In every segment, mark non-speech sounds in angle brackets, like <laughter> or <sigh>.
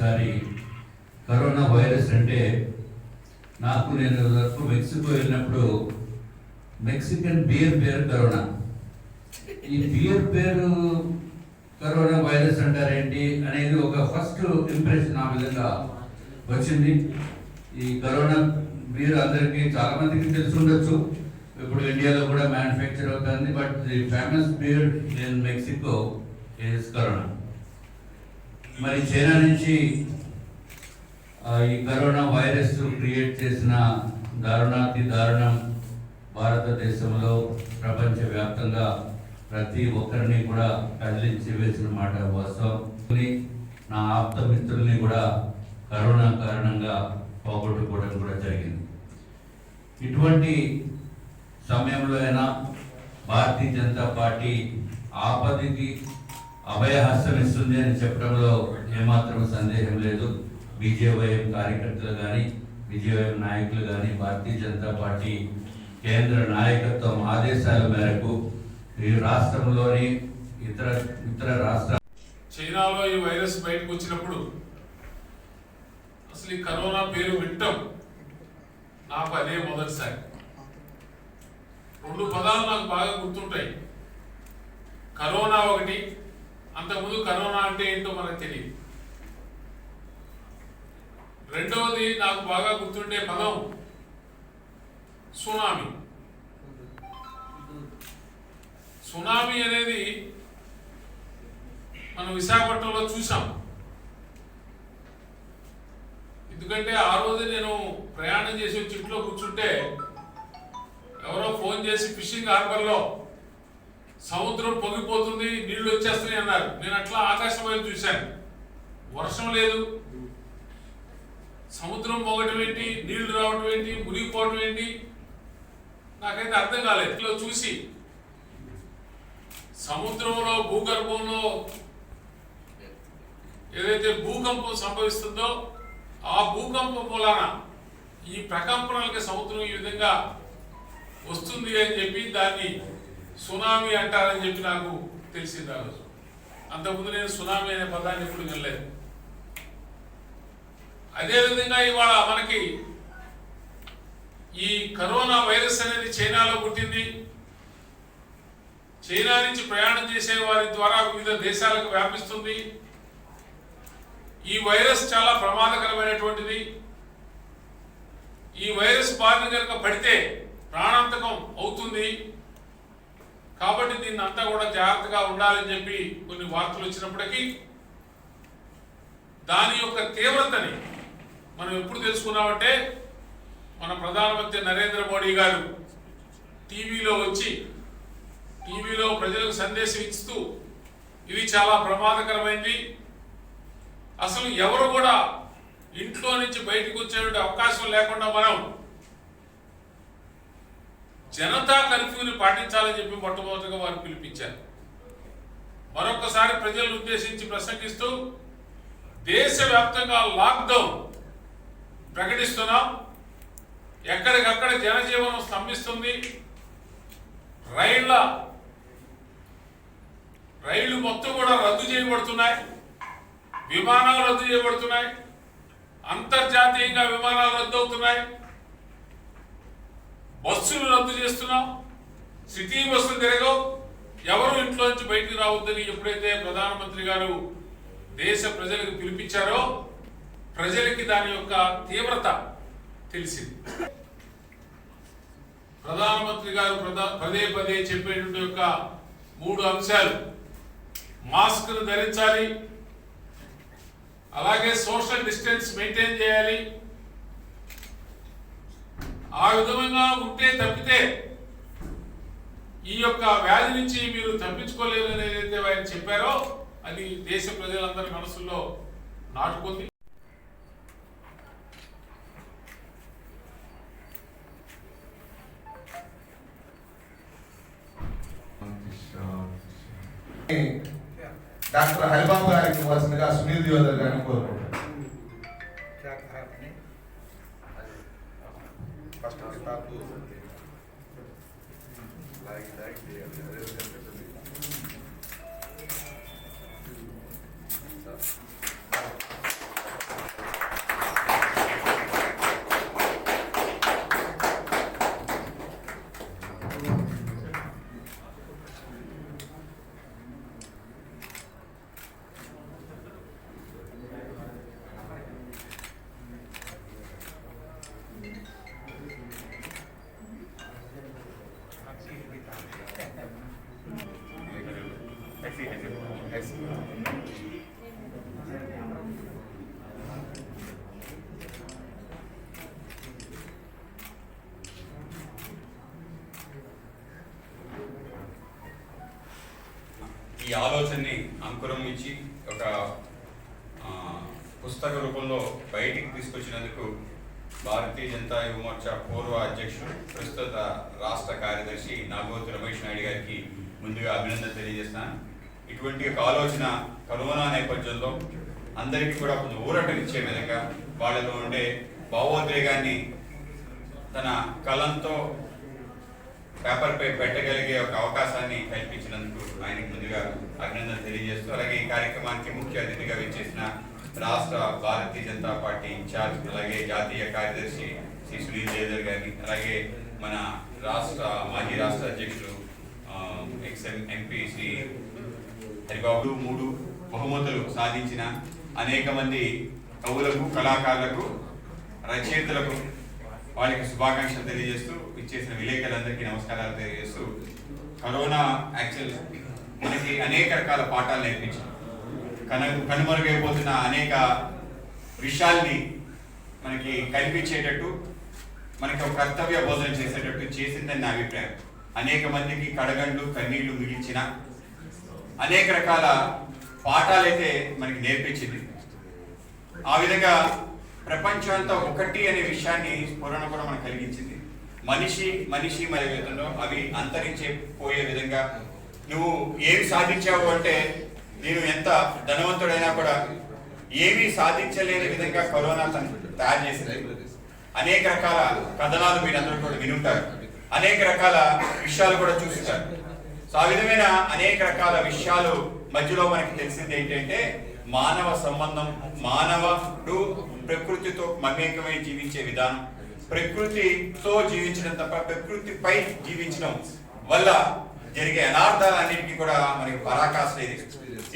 ఒకసారి corona virus అంటే నాకు నేను వరకు మెక్సికో వెళ్ళినప్పుడు మెక్సికన్ బియర్ పేరు కరోనా. ఈ బియర్ పేరు కరోనా వైరస్ అంటారేంటి అనేది ఒక ఫస్ట్ ఇంప్రెషన్ ఆ విధంగా వచ్చింది. ఈ కరోనా బీర్ అందరికీ చాలా మందికి తెలిసి ఉండొచ్చు. ఇప్పుడు ఇండియాలో కూడా మ్యానుఫ్యాక్చర్ అవుతుంది but the famous beer in Mexico is Corona. మరి చైనా నుంచి ఈ కరోనా వైరస్ క్రియేట్ చేసిన దారుణాతి దారుణం భారతదేశంలో ప్రపంచవ్యాప్తంగా ప్రతి ఒక్కరిని కూడా కదిలించి వేసిన మాట వాస్తవం. నా ఆప్త మిత్రుల్ని కూడా కరోనా కారణంగా పోగొట్టుకోవడం కూడా జరిగింది. ఇటువంటి సమయంలో అయినా భారతీయ జనతా పార్టీ ఆపదికి అభయహస్తం ఇస్తుంది అని చెప్పడంలో ఏమాత్రం సందేహం లేదు. బీజేవైఎం కార్యకర్తలు కానీ బీజేవైఎం నాయకులు కానీ భారతీయ జనతా పార్టీ కేంద్ర నాయకత్వం ఆదేశాల మేరకు ఈ రాష్ట్రంలోని ఇతర ఇతర రాష్ట్ర చైనాలో ఈ వైరస్ బయటకు వచ్చినప్పుడు అసలు ఈ కరోనా పేరు వింటాం నాకు అదే మొదటిసారి. రెండు పదాలు నాకు బాగా గుర్తుంటాయి. కరోనా ఒకటి అంతకుముందు కరోనా అంటే ఏంటో మనకు తెలియదు. రెండవది నాకు బాగా గుర్తుండే పదం సునామీ. సునామీ అనేది మనం విశాఖపట్నంలో చూసాం. ఎందుకంటే ఆ రోజు నేను ప్రయాణం చేసి వచ్చి ఇంట్లో కూర్చుంటే ఎవరో ఫోన్ చేసి ఫిషింగ్ హార్బర్లో సముద్రం పొంగిపోతుంది నీళ్ళు వచ్చేస్తున్నాయి అన్నారు. నేను అట్లా ఆకాశం వైపు చూశాను. వర్షం లేదు. సముద్రం పొగటం ఏంటి? నీళ్ళు రావడం ఏంటి? మునిగిపోవడం ఏంటి? నాకైతే అర్థం కాలేదు. ఇట్లా చూసి. సముద్రంలో భూగర్భంలో ఏదైతే భూకంపం సంభవిస్తుందో ఆ భూకంపం మూలాన ఈ ప్రకంపనలకి సముద్రం ఈ విధంగా వస్తుంది అని చెప్పి దాన్ని సునామీ అంటారని చెప్పి నాకు తెలిసింది ఆ రోజు. అంతకుముందు నేను సునామీ అనే పదాన్ని ఎప్పుడు వినలేదు. అదేవిధంగా ఇవాళ మనకి ఈ కరోనా వైరస్ అనేది చైనాలో పుట్టింది. చైనా నుంచి ప్రయాణం చేసే వారి ద్వారా వివిధ దేశాలకు వ్యాపిస్తుంది. ఈ వైరస్ చాలా ప్రమాదకరమైనటువంటిది. ఈ వైరస్ బారిన కనుక పడితే ప్రాణాంతకం అవుతుంది. కాబట్టి దీన్ని అంతా కూడా జాగ్రత్తగా ఉండాలని చెప్పి కొన్ని వార్తలు వచ్చినప్పటికీ దాని యొక్క తీవ్రతని మనం ఎప్పుడు తెలుసుకున్నామంటే మన ప్రధానమంత్రి నరేంద్ర మోడీ గారు టీవీలో వచ్చి టీవీలో ప్రజలకు సందేశం ఇస్తూ ఇది చాలా ప్రమాదకరమైనవి అసలు ఎవరు కూడా ఇంట్లో నుంచి బయటకు వచ్చేటువంటి అవకాశం లేకుండా మనం జనతా కర్ఫ్యూని పాటించాలని చెప్పి మొట్టమొదటిగా వారు పిలిపించారు. మరొకసారి ప్రజలను ఉద్దేశించి ప్రసంగిస్తూ దేశవ్యాప్తంగా లాక్డౌన్ ప్రకటిస్తున్నాం. ఎక్కడికక్కడ జనజీవనం స్తంభిస్తుంది. రైళ్ళ రైళ్ళు మొత్తం కూడా రద్దు చేయబడుతున్నాయి. విమానాలు రద్దు చేయబడుతున్నాయి. అంతర్జాతీయంగా విమానాలు రద్దు అవుతున్నాయి. బస్సులు రద్దు చేస్తున్నాం సిటీ బస్సులు తిరగవు ఎవరు ఇంట్లో నుంచి బయటికి రావద్దని ఎప్పుడైతే ప్రధానమంత్రి గారు దేశ ప్రజలకు పిలిపించారో ప్రజలకి దాని యొక్క తీవ్రత తెలిసింది. ప్రధానమంత్రి గారు ప్రధా- పదే పదే చెప్పేటువంటి యొక్క మూడు అంశాలు. మాస్క్ను ధరించాలి అలాగే సోషల్ డిస్టెన్స్ మెయింటైన్ చేయాలి ఆ విధంగా ఉంటే తప్పితే ఈ యొక్క వ్యాధి నుంచి మీరు తప్పించుకోలేరు ఏదైతే ఆయన చెప్పారో అది దేశ ప్రజలందరి మనసుల్లో నాటుకుంది. డాక్టర్ హరిబాబు గారికి ఇవ్వాల్సిందిగా సునీల్ దియోదర్ గారిని కోరుకుంటున్నాను. ఈ ఆలోచనని అంకురం ఇచ్చి ఒక పుస్తక రూపంలో బయటికి తీసుకొచ్చినందుకు భారతీయ జనతా యువమోర్చా పూర్వ అధ్యక్షుడు ప్రస్తుత రాష్ట్ర కార్యదర్శి నాగోతు రమేష్ నాయుడు గారికి ముందుగా అభినందన తెలియజేస్తాను ఇటువంటి ఒక ఆలోచన కరోనా నేపథ్యంలో అందరికీ కూడా కొంచెం ఊరటనిచ్చే విధంగా వాళ్ళలో ఉండే భావోద్వేగాన్ని తన కలంతో పేపర్పై పెట్టగలిగే ఒక అవకాశాన్ని కల్పించినందుకు ఆయనకు ముందుగా అభినందన తెలియజేస్తూ అలాగే ఈ కార్యక్రమానికి ముఖ్య అతిథిగా విచ్చేసిన రాష్ట్ర భారతీయ జనతా పార్టీ ఇన్ఛార్జ్ అలాగే జాతీయ కార్యదర్శి శ్రీ సునీల్ జయదర్ గారిని అలాగే మన రాష్ట్ర మాజీ రాష్ట్ర అధ్యక్షుడు ఎక్స్ ఎంపీ శ్రీ హరిబాబు మూడు బహుమతులు సాధించిన అనేక మంది కవులకు కళాకారులకు రచయితలకు వారికి శుభాకాంక్షలు తెలియజేస్తూ ఇచ్చేసిన విలేకరులందరికీ నమస్కారాలు తెలియజేస్తూ కరోనా యాక్చువల్ మనకి అనేక రకాల పాఠాలు నేర్పించింది. కను కనుమరుగైపోతున్న అనేక విషయాల్ని మనకి కనిపించేటట్టు మనకి ఒక కర్తవ్య బోధన చేసేటట్టు చేసిందని నా అభిప్రాయం. అనేక మందికి కడగండ్లు కన్నీళ్ళు మిగిల్చిన అనేక రకాల పాఠాలైతే మనకి నేర్పించింది. ఆ విధంగా ప్రపంచం అంతా ఒకటి అనే విషయాన్ని స్ఫురణ కూడా మనకు కలిగించింది. మనిషి మనిషి మరి విధంలో అవి అంతరించే పోయే విధంగా. నువ్వు ఏమి సాధించావు అంటే నేను ఎంత ధనవంతుడైనా కూడా ఏమీ సాధించలేని విధంగా కరోనా తను తయారు చేసింది. అనేక రకాల కథనాలు మీరు అందరూ కూడా వినుంటారు. అనేక రకాల విషయాలు కూడా చూస్తారు సో ఆ విధమైన అనేక రకాల విషయాలు మధ్యలో మనకి తెలిసింది ఏంటంటే మానవ సంబంధం మానవుడు ప్రకృతితో మమేకమై జీవించే విధానం. ప్రకృతితో జీవించడం తప్ప ప్రకృతిపై జీవించడం వల్ల జరిగే అనార్థాలన్నింటినీ కూడా మనకి పరాకాష్ట ఇది.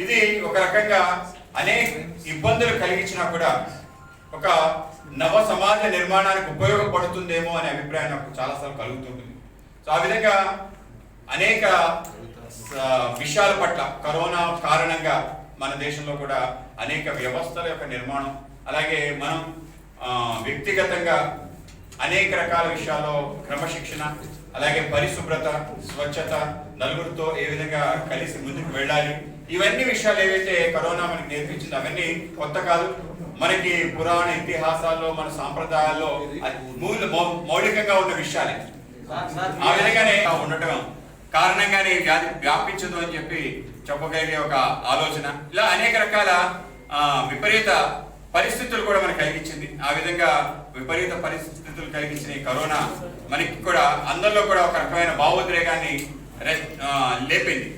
ఇది ఒక రకంగా అనేక ఇబ్బందులు కలిగించినా కూడా ఒక నవ సమాజ నిర్మాణానికి ఉపయోగపడుతుందేమో అనే అభిప్రాయం నాకు చాలాసార్లు కలుగుతుంటుంది. సో ఆ విధంగా అనేక విషయాల పట్ల కరోనా కారణంగా మన దేశంలో కూడా అనేక వ్యవస్థల యొక్క నిర్మాణం అలాగే మనం వ్యక్తిగతంగా అనేక రకాల విషయాల్లో క్రమశిక్షణ అలాగే పరిశుభ్రత స్వచ్ఛత నలుగురితో ఏ విధంగా కలిసి ముందుకు వెళ్ళాలి. ఇవన్నీ విషయాలు ఏవైతే కరోనా మనకి నేర్పించింది అవన్నీ కొత్త కాదు. మనకి పురాణ ఇతిహాసాల్లో మన సాంప్రదాయాల్లో మూల మౌ- మౌలికంగా ఉన్న విషయాలే. ఆ విధంగానే ఉండటం. కారణంగానే ఈ వ్యాధి వ్యాపించదు అని చెప్పి చెప్పగలిగే ఒక ఆలోచన. ఇలా అనేక రకాల విపరీత పరిస్థితులు కూడా మనకు కలిగించింది. ఆ విధంగా విపరీత పరిస్థితులు కలిగించిన ఈ కరోనా మనకి కూడా అందరిలో కూడా ఒక రకమైన భావోద్రేగాన్ని లేపింది.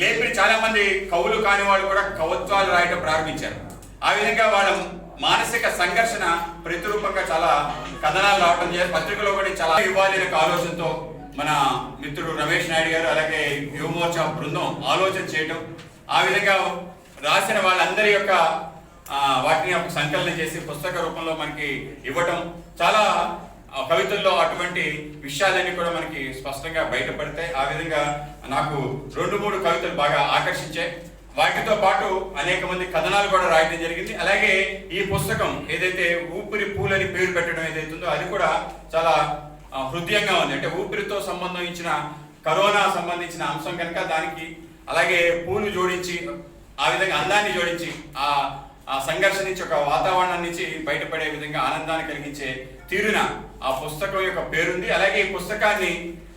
లేపి చాలా మంది కవులు కాని వాళ్ళు కూడా కవత్వాలు రాయడం ప్రారంభించారు. ఆ విధంగా వాళ్ళ మానసిక సంఘర్షణ ప్రతిరూపంగా చాలా కథనాలు రావడం చేయాలి పత్రికలో కూడా చాలా ఇవ్వాలి అనే ఆలోచనతో మన మిత్రుడు రమేష్ నాయుడు గారు అలాగే యువమోర్చా బృందం ఆలోచన చేయటం ఆ విధంగా రాసిన వాళ్ళందరి యొక్క వాటిని ఒక సంకలనం చేసి పుస్తక రూపంలో మనకి ఇవ్వటం చాలా కవితల్లో అటువంటి విషయాలన్నీ కూడా మనకి స్పష్టంగా బయటపడతాయి. ఆ విధంగా నాకు రెండు మూడు కవితలు బాగా ఆకర్షించాయి. వాటితో పాటు అనేక మంది కథనాలు కూడా రాయడం జరిగింది. అలాగే ఈ పుస్తకం ఏదైతే ఊపిరి పూలని పేరు పెట్టడం ఏదైతుందో అది కూడా చాలా హృదయంగా ఉంది. అంటే ఊపిరితో సంబంధించిన కరోనా సంబంధించిన అంశం కనుక దానికి అలాగే పూలు జోడించి ఆ విధంగా అందాన్ని జోడించి ఆ ఆ సంఘర్షణ నుంచి ఒక వాతావరణం నుంచి బయటపడే విధంగా ఆనందాన్ని కలిగించే తీరున ఆ పుస్తకం యొక్క పేరుంది. అలాగే ఈ పుస్తకాన్ని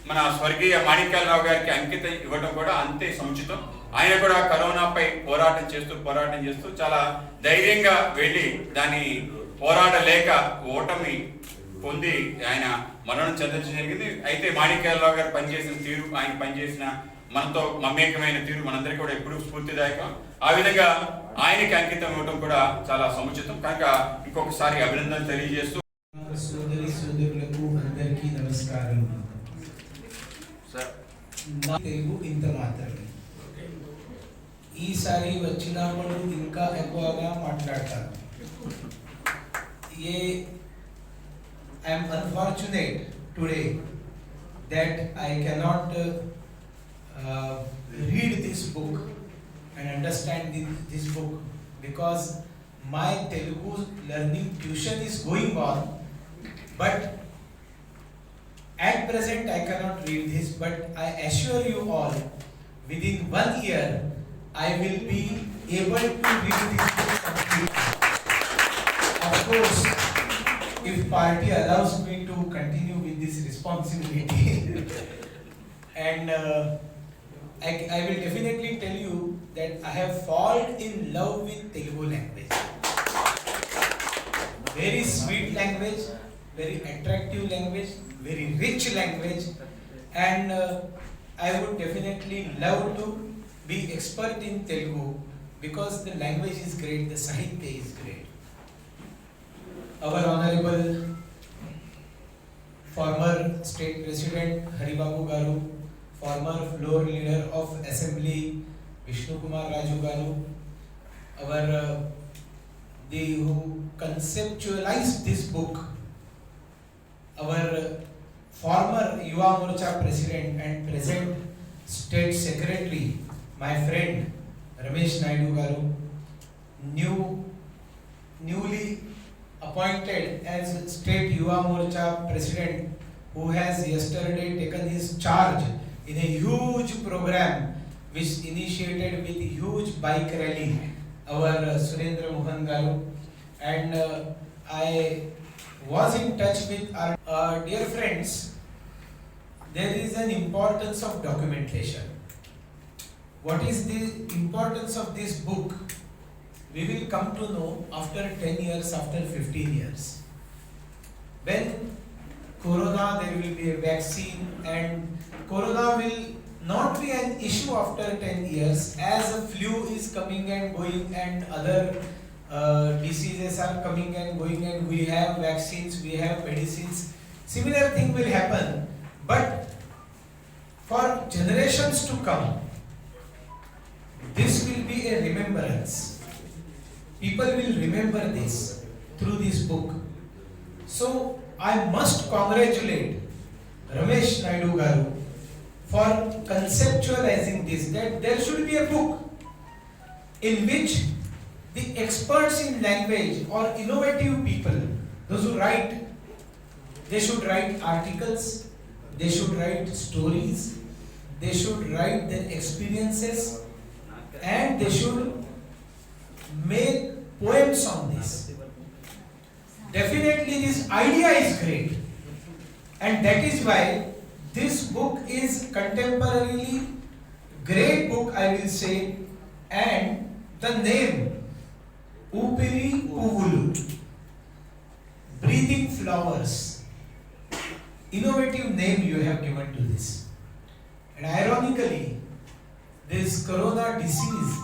మన స్వర్గీయ మాణిక్యాలరావు గారికి అంకితం ఇవ్వడం కూడా అంతే సముచితం. ఆయన కూడా కరోనాపై పోరాటం చేస్తూ పోరాటం చేస్తూ చాలా ధైర్యంగా వెళ్ళి దాన్ని పోరాడలేక ఓటమి పొంది ఆయన మరణం చెందడం జరిగింది. అయితే మాణిక్యాలరావు గారు పనిచేసిన తీరు ఆయన పనిచేసిన మనతో మమేకమైన తీరు మనందరికీ కూడా ఎప్పుడూ స్ఫూర్తిదాయకం. ఆ విధంగా ఆయనకి అంకితం ఇవ్వడం కూడా చాలా సముచితం. కనుక ఇంకొకసారి అభినందనలు తెలియజేస్తూ సోదరి సోదరులకు అందరికీ నమస్కారం. ఇంత మాత్రమే. ఈసారి వచ్చినప్పుడు ఇంకా ఎక్కువగా మాట్లాడతాను ఏ I am unfortunate today that I cannot uh, uh, read this book and understand this, this book because my Telugu learning tuition is going on, but at present I cannot read this. But I assure you all, within one year I will be able to read this book. Of course, if party allows me to continue with this responsibility, <laughs> and uh, I, I will definitely tell you that I have fallen in love with Telugu language. Very sweet language, very attractive language, very rich language, and uh, I would definitely love to be expert in Telugu because the language is great, the Sahitya is great. Our Honorable former State President Haribabu Garu, former floor leader of Assembly Vishnu Kumar Raju Garu, our uh, the who conceptualized this book, our uh, former Yuva Morcha President and present State Secretary, my friend Ramesh Naidu Garu, new newly appointed as State Yuva Morcha President who has yesterday taken his charge in a huge program which initiated with huge bike rally, our uh, Surendra Mohan Garu. And uh, I was in touch with our uh, dear friends. There is an importance of documentation. What is the importance of this book? We will come to know after 10 years, after 15 years. When corona, there will be a vaccine, and corona will not be an issue after 10 years as a flu is coming and going, and other uh, diseases are coming and going, and we have vaccines, we have medicines. Similar thing will happen, but for generations to come, this will be a remembrance people will remember this through this book. So I must congratulate Ramesh Naidu Garu for conceptualizing this that there should be a book in which the experts in language or innovative people, those who write, they should write articles, they should write stories, they should write their experiences, and they should make poems on this. Definitely, this idea is great, and that is why this book is contemporarily great book, I will say, and the name Upiri Puvulu, breathing flowers. Innovative name you have given to this, and ironically, this corona disease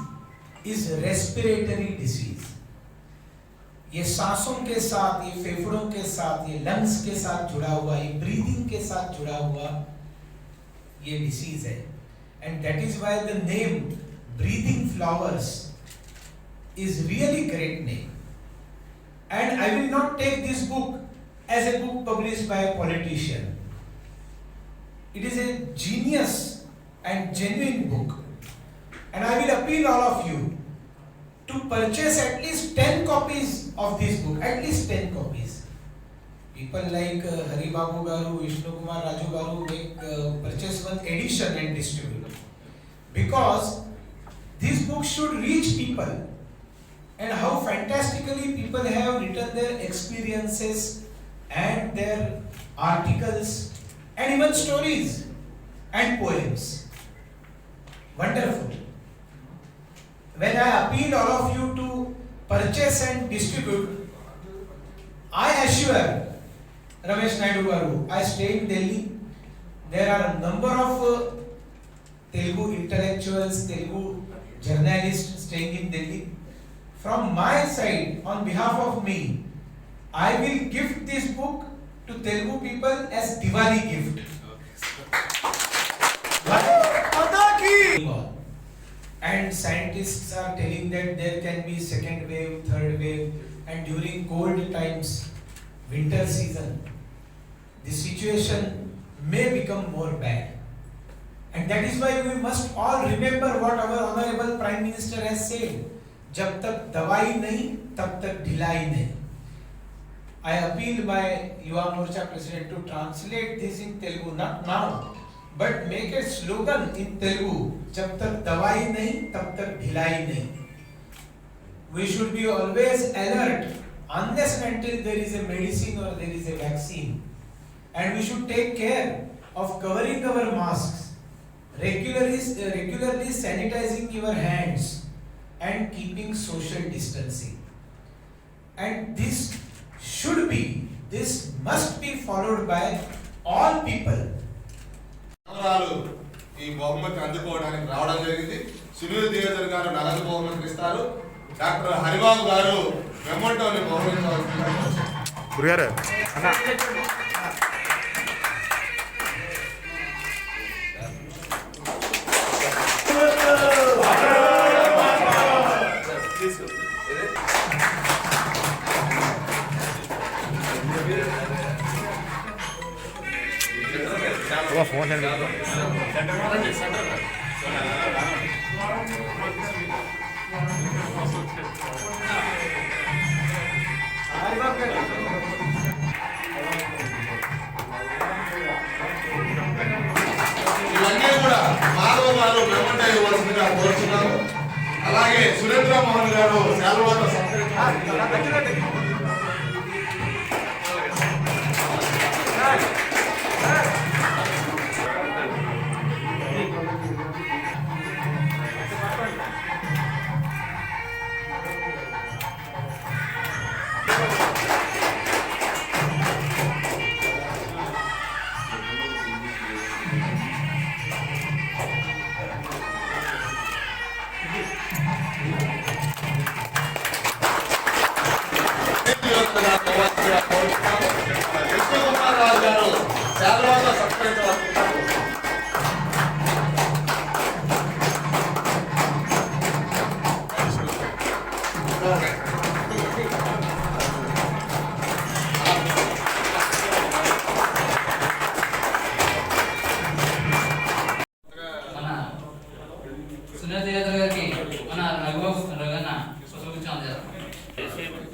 is respiratory disease. ये सांसों के साथ, ये फेफड़ों के साथ, ये lungs के साथ जुड़ा हुआ, ये ब्रीदिंग के साथ जुड़ा हुआ, ये डिसीज है। And that is why the name breathing flowers is really great name and I will not take this book as a book publish by politician it is a genius and genuine book and I will appeal all of you to purchase at least 10 copies of this book, at least 10 copies. People like uh, Hari Babu Garu, Vishnu Kumar Raju Garu make uh, purchase one edition and distribute. Because this book should reach people and how fantastically people have written their experiences and their articles and even stories and poems. Wonderful when I appeal all of you to purchase and distribute, I assure Ramesh Naidu Garu, I stay in Delhi. There are a number of uh, Telugu intellectuals, Telugu journalists staying in Delhi. From my side, on behalf of me, I will gift this book to Telugu people as Diwali gift. Why? and scientists are telling that there can be second wave third wave and during cold times winter season the situation may become more bad and that is why we must all remember what our honorable prime minister has said जब तक दवाई नहीं तब तक ढिलाई नहीं I appeal by Yuva Morcha president to translate this in Telugu, not now, but make a slogan in Telugu जब तक दवाई नहीं, तब तक ढिलाई नहीं. We should be always alert unless until there is a medicine और there is a vaccine and we should take care of covering our mask regularly regularly sanitising your hands and keeping social distancing and this should be this must be followed by all people నగరాలు ఈ బహుమతి అందుకోవడానికి రావడం జరిగింది. సునీల్ దియోదర్ గారు నగదు బహుమతిని ఇస్తారు. డాక్టర్ హరిబాబు గారు మెమోటోని బహుమతించవలసిందిగా ఒక ఫోన్. ఇవన్నీ కూడా మాధవ గారు మెమోటో ఇవ్వాల్సిందిగా కోరుతున్నాము అలాగే సురేంద్ర మోహన్ గారు శాలువాత సత్కరించారు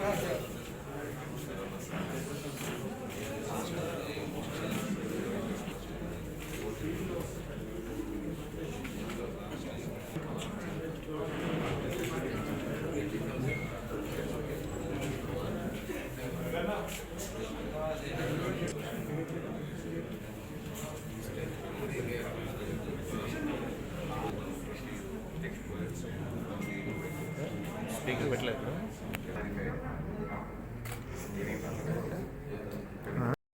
Gracias.